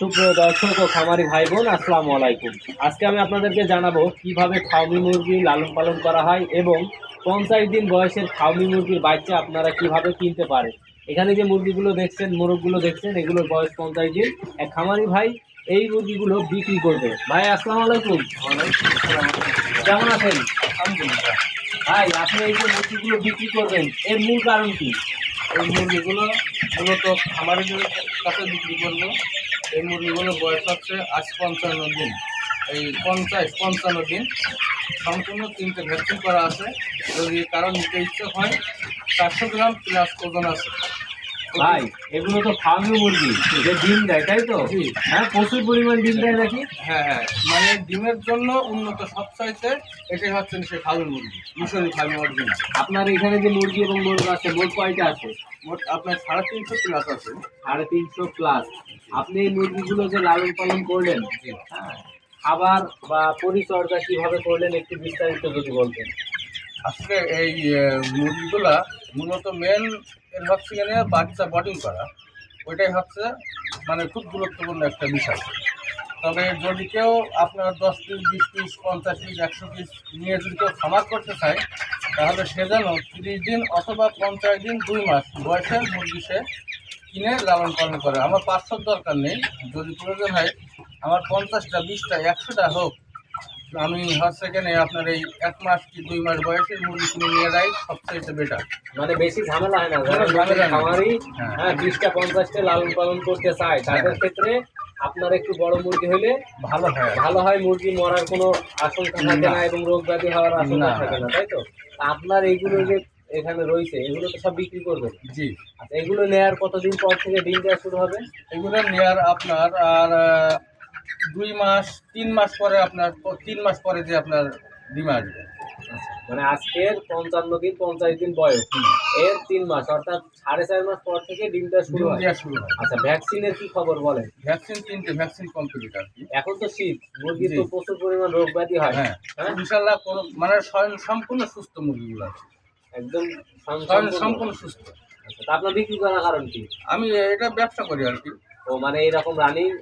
সুপ্রিয় দর্শক ও খামারি ভাই বোন আসসালামু আলাইকুম। আজকে আমি আপনাদেরকে জানাব কীভাবে খাওমি মুরগি লালন পালন করা হয় এবং পঞ্চাশ দিন বয়সের খাওমি মুরগির বাচ্চা আপনারা কীভাবে কিনতে পারেন। এখানে যে মুরগিগুলো দেখছেন, মোরগগুলো দেখছেন, এগুলোর বয়স পঞ্চাশ দিন। এক খামারি ভাই এই মুরগিগুলো বিক্রি করবে। ভাই, আসসালামু আলাইকুম। কেমন আছেন? ভাই, আপনি এই যে মুরগিগুলো বিক্রি করবেন, এর মূল কারণ কি? এই মুরগিগুলো মূলত খামারিদের কাছে বিক্রি করব। এই মুরগিগুলো বয়স হচ্ছে আজ পঞ্চান্ন দিন। এই পঞ্চাশ, পঞ্চান্ন দিন সম্পূর্ণ তিনটে ভ্যাকসিন করা আছে। যদি কারণ নিতে ইচ্ছে হয়, চারশো গ্রাম প্লাস ওজন আছে। ভাই এগুলো তো ফার্মি মুরগি। যে ডিম দেয় তাই তো। হ্যাঁ প্রচুর পরিমাণ ডিম দেয় নাকি? হ্যাঁ হ্যাঁ। মানে ডিমের জন্য উন্নত সবচাইতে এটাই হচ্ছে সে ফালু মুরগি মিশরি ফালু মুরগি। আপনার এখানে যে মুরগি এবং মুরগ আছে মোট কয়টা আছে? মোট আপনার সাড়ে তিনশো প্লাস আছে। সাড়ে তিনশো প্লাস আপনি এই মুরগিগুলো যে লালন পালন করলেন হ্যাঁ খাবার বা পরিচর্যা কীভাবে করলেন একটু বিস্তারিত যদি বলতেন। আসলে এই মুরগিগুলা মূলত মেন এর হচ্ছে এখানে বাচ্চা বডিং করা। ওইটাই হচ্ছে মানে খুব গুরুত্বপূর্ণ একটা বিষয়। তবে যদি কেউ আপনার দশ পিস বিশ পিস পঞ্চাশ পিস একশো পিস নিয়ে যদি কেউ খামার করতে চায়, তাহলে সে যেন তিরিশ দিন অথবা পঞ্চাশ দিন দুই মাস বয়সের মুরগি সে কিনে লালন পালন করে। আমার পাঁচশোর দরকার নেই। যদি প্রয়োজন হয়, আমার পঞ্চাশটা, বিশটা, একশোটা হোক আমি হচ্ছে এখানে আপনার এই এক মাস কি দুই মাস বয়সে মুরগি কিনে নিয়ে যাই সবচেয়ে বেটার মানে বেশি ঝামেলা হয় না যারা। খামারি হ্যাঁ। হ্যাঁ বিশটা পঞ্চাশটা লালন পালন করতে চায় তাদের ক্ষেত্রে আপনার একটু বড় মুরগি হলে ভালো হয় ভালো হয় মুরগি মরার কোনো আশঙ্কা থাকে না। এবং রোগ ব্যাধি হওয়ার আশঙ্কা। থাকে না তাই তো আপনার এইগুলো যে এখানে রয়েছে এগুলো তো সব বিক্রি করবেন জি আচ্ছা এগুলো নেয়ার কতদিন পর থেকে ডিম দেওয়া শুরু হবে এগুলো নেওয়ার আপনার আর দুই মাস তিন মাস পরে আপনার তিন মাস পরে যে আপনার ডিমে আসবে। মানে আজকের পঞ্চান্ন দিন পঞ্চাশ দিন বয়স। এর তিন মাস অর্থাৎ সাড়ে চার মাস পর থেকে ডিমটা শুরু হয়। শুরু হয়। আচ্ছা ভ্যাকসিনের কি খবর বলেন? ভ্যাকসিন তিনটে ভ্যাকসিন কমপ্লিট আর কি। এখন তো শীত মুরগির জি। তো প্রচুর পরিমাণ রোগ ব্যাধি হয়। হ্যাঁ হ্যাঁ? ইনশাল্লাহ কোনো মানে স্বয়ং- সম্পূর্ণ সুস্থ মুরগিগুলো আছে। একদম স্বয়ং সম্পূর্ণ। সম্পূর্ণ সুস্থ। আচ্ছা, তা আপনার বিক্রি করার কারণ কি? আমি এটা ব্যবসা করি আর কি। ও মানে এইরকম রানিং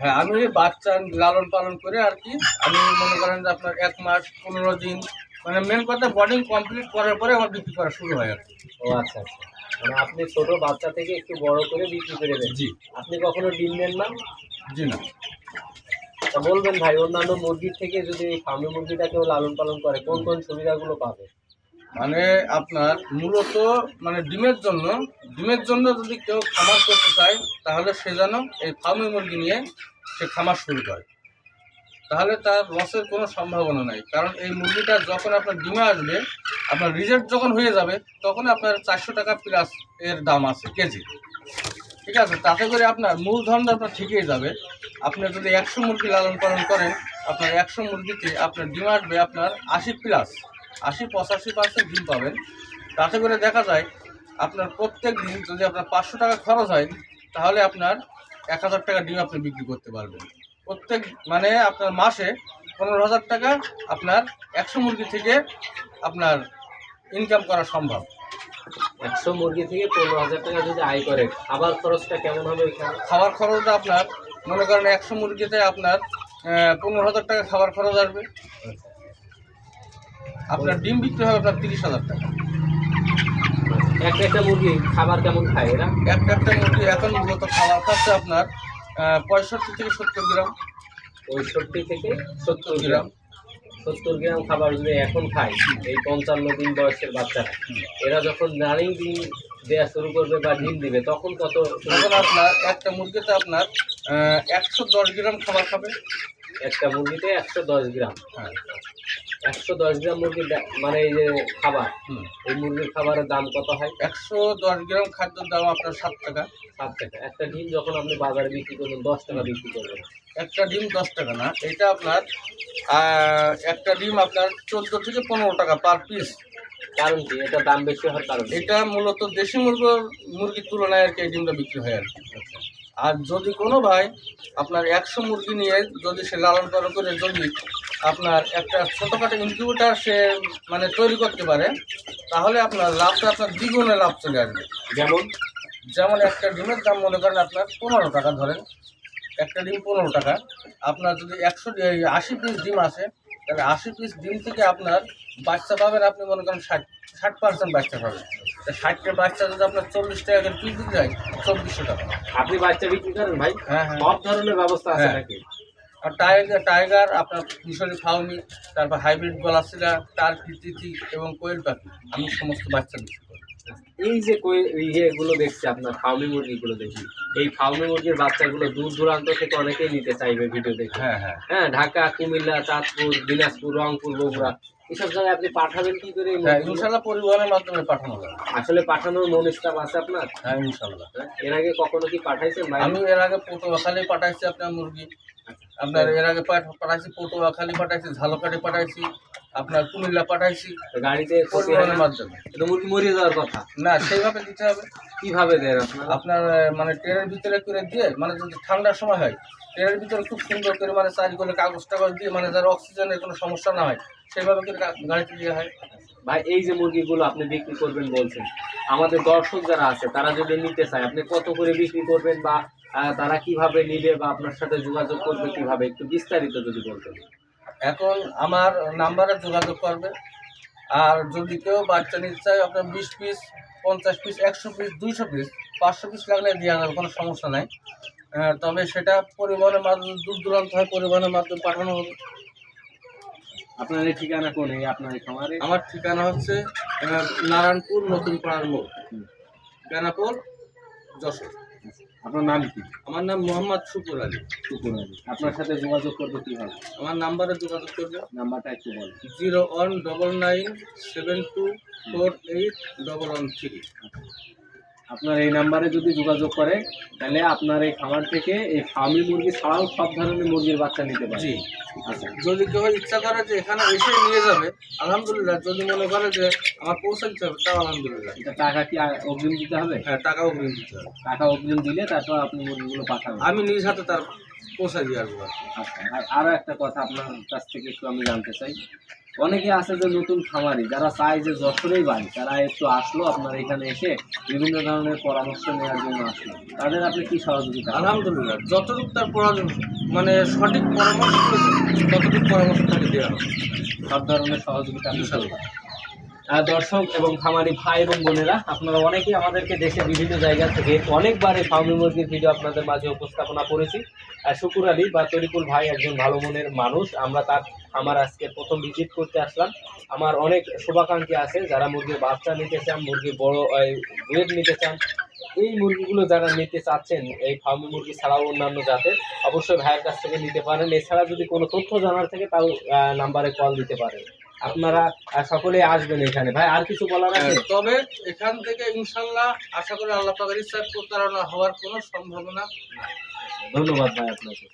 হ্যাঁ আমি ওই বাচ্চা লালন পালন করে আর কি আমি মনে করেন যে আপনার এক মাস পনেরো দিন মানে মেন কথা বডিং কমপ্লিট করার পরে আমার বিক্রি করা শুরু হয় আর কি। ও আচ্ছা আচ্ছা। মানে আপনি ছোট বাচ্চা থেকে একটু বড় করে বিক্রি করে দেন। জি। আপনি কখনো ডিম নেন না? জি না। তা বলবেন ভাই অন্যান্য মুরগির থেকে যদি ফার্মি মুরগিটা কেউ লালন পালন করে কোন কোন সুবিধাগুলো পাবে? মানে আপনার মূলত মানে ডিমের জন্য ডিমের জন্য যদি কেউ খামার করতে চায়, তাহলে সে যেন এই ফার্মি মুরগি নিয়ে সে খামার শুরু করে। তাহলে তার লসের কোনো সম্ভাবনা নাই। কারণ এই মুরগিটা যখন আপনার ডিমে আসবে, আপনার রিজেক্ট যখন হয়ে যাবে, তখন আপনার চারশো টাকা প্লাস এর দাম আছে কেজি। ঠিক আছে? তাতে করে আপনার মূলধনটা আপনার ঠিকই যাবে। আপনি যদি একশো মুরগি লালন পালন করেন, আপনার একশো মুরগিতে আপনার ডিম আসবে আপনার আশি প্লাস আশি পঁচাশি পার্সেন্ট ডিম পাবেন। তাতে করে দেখা যায় আপনার প্রত্যেক দিন যদি আপনার পাঁচশো টাকা খরচ হয় তাহলে আপনার এক হাজার টাকা ডিম আপনি বিক্রি করতে পারবেন। প্রত্যেক মানে আপনার মাসে পনেরো হাজার টাকা আপনার একশো মুরগি থেকে আপনার ইনকাম করা সম্ভব। একশো মুরগি থেকে পনেরো হাজার টাকা যদি আয় করে খাবার খরচটা কেমন হবে এখানে খাবার খরচটা আপনার মনে করেন একশো মুরগিতে আপনার পনেরো হাজার টাকা খাবার খরচ আসবে। আপনার ডিম বিক্রি হবে আপনার তিরিশ হাজার টাকা। একটা একটা মুরগি খাবার কেমন খায় এরা? একটা একটা মুরগি এখন মূলত খাবার খাচ্ছে আপনার পঁয়ষট্টি থেকে সত্তর গ্রাম। পঁয়ষট্টি থেকে সত্তর গ্রাম। সত্তর গ্রাম খাবার যদি এখন খায় এই পঞ্চান্ন দিন বয়সের বাচ্চারা এরা যখন রানিং ডিম দেওয়া শুরু করবে বা ডিম দিবে তখন কত তখন আপনার একটা মুরগিতে আপনার একশো দশ গ্রাম খাবার খাবে। একটা মুরগিতে একশো দশ গ্রাম। হ্যাঁ। একশো দশ গ্রাম মুরগির মানে এই যে খাবার হুম। এই মুরগির খাবারের দাম কত হয়? একশো দশ গ্রাম খাদ্যের দাম আপনার সাত টাকা। সাত টাকা। একটা ডিম যখন আপনি বাজারে বিক্রি করবেন দশ টাকা বিক্রি করবেন। একটা ডিম দশ টাকা না এটা আপনার একটা ডিম আপনার চোদ্দ থেকে পনেরো টাকা পার পিস কারণ কি? এটা দাম বেশি হওয়ার কারণ এটা মূলত দেশি মুরগির মুরগির তুলনায় আর কি এই ডিমটা বিক্রি হয় আর কি। আর যদি কোনো ভাই আপনার একশো মুরগি নিয়ে যদি সে লালন পালন করে যদি আপনার একটা ছোটোখাটো ইনকিউবেটার সে মানে তৈরি করতে পারে তাহলে আপনার লাভটা আপনার দ্বিগুণে লাভ চলে আসবে। যেমন? যেমন একটা ডিমের দাম মনে করেন আপনার পনেরো টাকা ধরেন একটা ডিম পনেরো টাকা। আপনার যদি একশো আশি পিস ডিম আসে তাহলে আশি পিস ডিম থেকে আপনার বাচ্চা পাবেন আপনি মনে করেন ষাট ষাট পার্সেন্ট বাচ্চা পাবেন। ষাটটা বাচ্চা যদি আপনার চল্লিশ টাকা করে পিস দিতে যায় চব্বিশশো টাকা। আপনি বাচ্চা বিক্রি করেন ভাই? হ্যাঁ হ্যাঁ। সব ধরনের ব্যবস্থা আছে হ্যাঁ। নাকি? আর টাইগার টাইগার আপনার মিশরি ফাউমি তারপর হাইব্রিড গলাশিলা টার্কি তিথি এবং কোয়েল পাখি আমি সমস্ত বাচ্চা বিক্রি করি। এই যে এই দেখছি আপনার ফার্মি মুরগিগুলো দেখি এই ফার্মি মুরগির বাচ্চাগুলো দূর দূরান্ত থেকে অনেকেই নিতে চাইবে ভিডিও দেখে। হ্যাঁ হ্যাঁ। হ্যাঁ ঢাকা কুমিল্লা চাঁদপুর দিনাজপুর রংপুর বগুড়া। এসব জায়গায় আপনি পাঠাবেন কি করে? হ্যাঁ ইনশাল্লাহ পরিবহনের মাধ্যমে পাঠানো যাবে। আসলে পাঠানোর মন স্টাফ আছে আপনার? হ্যাঁ ইনশাল্লাহ হ্যাঁ? এর আগে কখনো কি পাঠাইছেন ভাই? আমি এর আগে পটুয়াখালী পাঠাইছি আপনার মুরগি। আপনার এর আগে পাঠ- পাঠাইছি পটুয়াখালী পাঠাইছি ঝালকাটি পাঠাইছি। আপনার কুমিল্লা পাঠাইছি গাড়িতে পরিবহনের মাধ্যমে। এটা মুরগি মরে যাওয়ার কথা। না সেইভাবে দিতে হবে। কীভাবে দেন আপনারা? মানে ট্রেনের ভিতরে করে দিয়ে মানে যদি ঠান্ডার সময় হয় ট্রেনের ভিতরে খুব সুন্দর করে মানে চারি করে কাগজ টাগজ দিয়ে মানে যার অক্সিজেনের কোনো সমস্যা না হয় সেইভাবে করে গাড়িতে দিয়ে হয়। ভাই এই যে মুরগিগুলো আপনি বিক্রি করবেন বলছেন আমাদের দর্শক যারা আছে তারা যদি নিতে চায় আপনি কত করে বিক্রি করবেন বা তারা কীভাবে নিবে বা আপনার সাথে যোগাযোগ করবে কীভাবে একটু বিস্তারিত যদি বলতেন। এখন আমার নাম্বারে যোগাযোগ করবে। আর যদি কেউ বাচ্চা নিতে চায় আপনার বিশ পিস পঞ্চাশ পিস একশো পিস দুইশো পিস পাঁচশো পিস লাগলে দেওয়া যাবে কোনো সমস্যা নাই। তবে সেটা পরিবহনের মাধ্যমে দূর দূরান্ত হয় পরিবহনের মাধ্যমে পাঠানো হবে। আপনার এই ঠিকানা কোন? এই আপনার এই খামারে? আমার ঠিকানা হচ্ছে নারায়ণপুর নতুন পাড়ার মোড়। বেনাপোল যশোর। আপনার নাম কি? আমার নাম মোহাম্মদ শুকুর আলী। শুকুর আলী। আপনার সাথে যোগাযোগ করবে কীভাবে? আমার নাম্বারে যোগাযোগ করবে। নাম্বারটা একটু বল zero one double nine seven two four eight double one three. আপনার এই নাম্বারে যদি যোগাযোগ করে তাহলে আপনার এই খামার থেকে এই ফার্মি মুরগি ছাড়াও সব ধরনের মুরগির বাচ্চা নিতে পারে। জি। আচ্ছা। যদি কেউ ইচ্ছা করে যে এখানে এসে নিয়ে যাবে আলহামদুলিল্লাহ যদি মনে করে যে আমার পৌঁছে দিতে হবে তাও আলহামদুলিল্লাহ। এটা টাকা কি অগ্রিম দিতে হবে? হ্যাঁ টাকা অগ্রিম দিতে হবে। টাকা অগ্রিম দিলে তারপর আপনি মুরগিগুলো পাঠাবেন। আমি নিজ হাতে তার পৌঁছে দিয়ে আসব। আচ্ছা আর আরও একটা কথা আপনার কাছ থেকে একটু আমি জানতে চাই। অনেকে আছে যে নতুন খামারি যারা চায় যে যশোরেই বাড়ি তারা একটু আসলো আপনার এখানে এসে বিভিন্ন ধরনের পরামর্শ নেওয়ার জন্য আসলো তাদের আপনি কি সহযোগিতা? আলহামদুলিল্লাহ যতটুকু তার প্রয়োজন মানে সঠিক পরামর্শ ততটুকু পরামর্শ তাকে দেওয়া হবে সব ধরনের সহযোগিতা। আহ, দর্শক এবং খামারি ভাই এবং বোনেরা, আপনারা অনেকেই আমাদেরকে দেশের বিভিন্ন জায়গা থেকে অনেকবার এই ফার্মি মুরগির ভিডিও আপনাদের মাঝে উপস্থাপনা করেছি। শুকুর আলী বা তরিকুল ভাই একজন ভালো মনের মানুষ। আমরা তার আমার আজকে প্রথম ভিজিট করতে আসলাম। আমার অনেক শুভাকাঙ্ক্ষী আছে যারা মুরগির বাচ্চা নিতে চান, মুরগির বড় ওয়েট নিতে চান। এই মুরগিগুলো যারা নিতে চাচ্ছেন, এই ফার্মি মুরগি ছাড়াও অন্যান্য জাতের, অবশ্যই ভাইয়ের কাছ থেকে নিতে পারেন। এছাড়া যদি কোনো তথ্য জানার থাকে তাও নাম্বারে কল দিতে পারেন। আপনারা সকলে সকলেই আসবেন এখানে। ভাই আর কিছু বলার আছে? হ্যাঁ, তবে এখান থেকে ইনশাল্লাহ আশা করি আল্লাহ পাকের ইচ্ছা প্রতারণা হওয়ার কোনো সম্ভাবনা নাই। ধন্যবাদ ভাই আপনাকে।